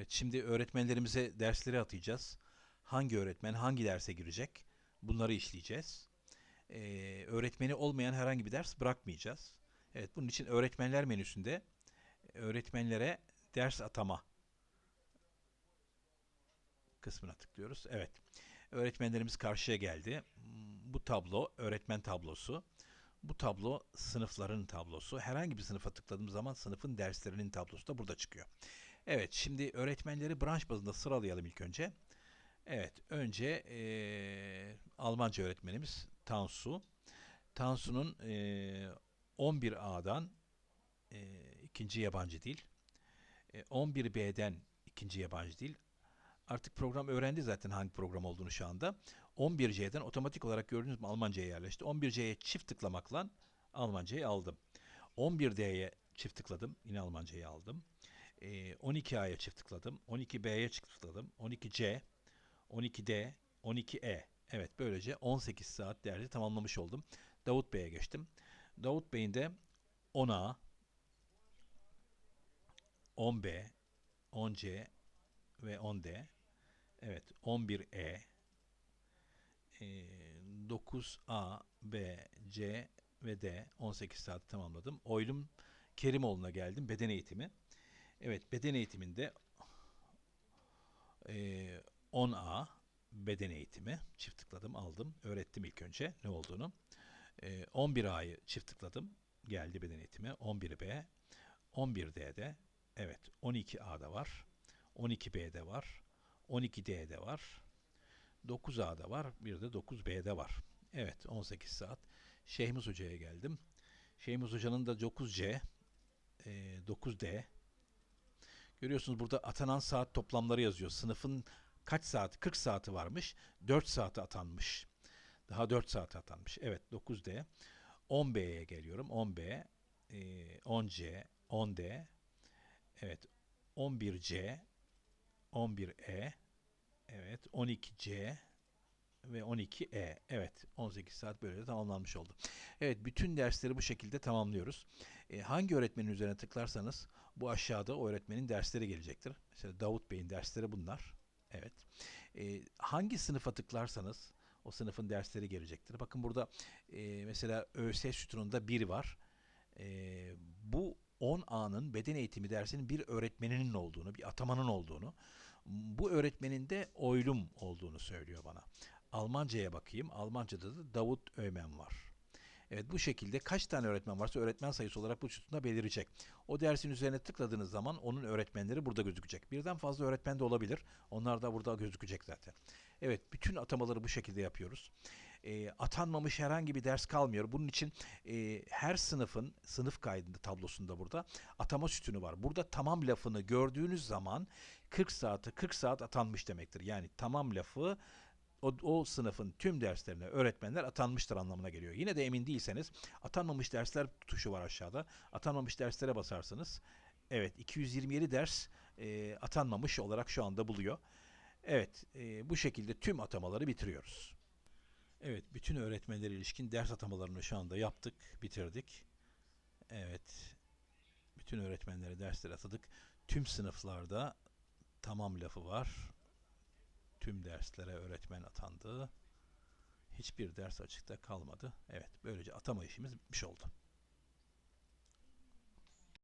Evet, şimdi öğretmenlerimize dersleri atayacağız. Hangi öğretmen hangi derse girecek? Bunları işleyeceğiz. Ee, öğretmeni olmayan herhangi bir ders bırakmayacağız. Evet, bunun için öğretmenler menüsünde öğretmenlere ders atama kısmına tıklıyoruz. Evet. Öğretmenlerimiz karşıya geldi. Bu tablo öğretmen tablosu. Bu tablo sınıfların tablosu. Herhangi bir sınıfa tıkladığım zaman sınıfın derslerinin tablosu da burada çıkıyor. Evet, şimdi öğretmenleri branş bazında sıralayalım ilk önce. Evet, önce eee, Almanca öğretmenimiz Tansu. Tansu'nun eee 11A'dan eee, ikinci yabancı dil, e, 11B'den ikinci yabancı dil. Artık program öğrendi zaten hangi program olduğunu şu anda. 11C'den otomatik olarak gördüğünüz gibi Almanca'ya yerleşti. 11C'ye çift tıklamakla Almancayı aldım. 11D'ye çift tıkladım. Yine Almancayı aldım. Ee, 12A'ya çift tıkladım. 12B'ye çift tıkladım. 12C, 12D, 12E. Evet böylece 18 saat dersi tamamlamış oldum. Davut Bey'e geçtim. Davut Bey'in de 10A, 10B, 10C ve 10D. Evet 11E, e, 9A, B, C ve D 18 saat tamamladım. Oylum Kerimoğlu'na geldim. Beden eğitimi. Evet beden eğitiminde e, 10A beden eğitimi çift tıkladım aldım. Öğrettim ilk önce ne olduğunu. E, 11A'yı çift tıkladım. Geldi beden eğitimi. 11B 11D'de evet 12A'da var. 12B'de var. 12D'de var. 9A'da var. Bir de 9B'de var. Evet 18 saat. Şeyhmiz Hoca'ya geldim. Şeyhmiz Hoca'nın da 9C, e, 9D. Görüyorsunuz burada atanan saat toplamları yazıyor. Sınıfın kaç saat? 40 saati varmış. 4 saate atanmış. Daha 4 saate atanmış. Evet 9D. 10B'ye geliyorum. 10B, e, 10C, 10D. Evet 11C, 11E, evet 12C ve 12E. Evet 18 saat böyle de tamamlanmış oldu. Evet bütün dersleri bu şekilde tamamlıyoruz. E, hangi öğretmenin üzerine tıklarsanız bu aşağıda o öğretmenin dersleri gelecektir. Mesela Davut Bey'in dersleri bunlar. Evet. E, hangi sınıfa tıklarsanız o sınıfın dersleri gelecektir. Bakın burada e, mesela ÖS sütununda 1 var. E, bu 10A'nın beden eğitimi dersinin bir öğretmeninin olduğunu, bir atamanın olduğunu, bu öğretmenin de oylum olduğunu söylüyor bana. Almanca'ya bakayım. Almanca'da da Davut Öğmen var. Evet bu şekilde kaç tane öğretmen varsa öğretmen sayısı olarak bu sütunda belirecek. O dersin üzerine tıkladığınız zaman onun öğretmenleri burada gözükecek. Birden fazla öğretmen de olabilir. Onlar da burada gözükecek zaten. Evet bütün atamaları bu şekilde yapıyoruz. E, atanmamış herhangi bir ders kalmıyor. Bunun için e, her sınıfın sınıf kaydında tablosunda burada atama sütunu var. Burada tamam lafını gördüğünüz zaman 40 saati 40 saat atanmış demektir. Yani tamam lafı o, o sınıfın tüm derslerine öğretmenler atanmıştır anlamına geliyor. Yine de emin değilseniz atanmamış dersler tuşu var aşağıda. Atanmamış derslere basarsınız. Evet 227 ders e, atanmamış olarak şu anda buluyor. Evet e, bu şekilde tüm atamaları bitiriyoruz. Evet bütün öğretmenlere ilişkin ders atamalarını şu anda yaptık, bitirdik. Evet bütün öğretmenlere dersler atadık. Tüm sınıflarda tamam lafı var. Tüm derslere öğretmen atandı. Hiçbir ders açıkta kalmadı. Evet böylece atama işimiz bitmiş oldu.